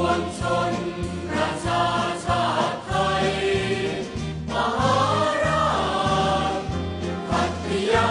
วงชนประชาชาติไทย มหาราชพัทยา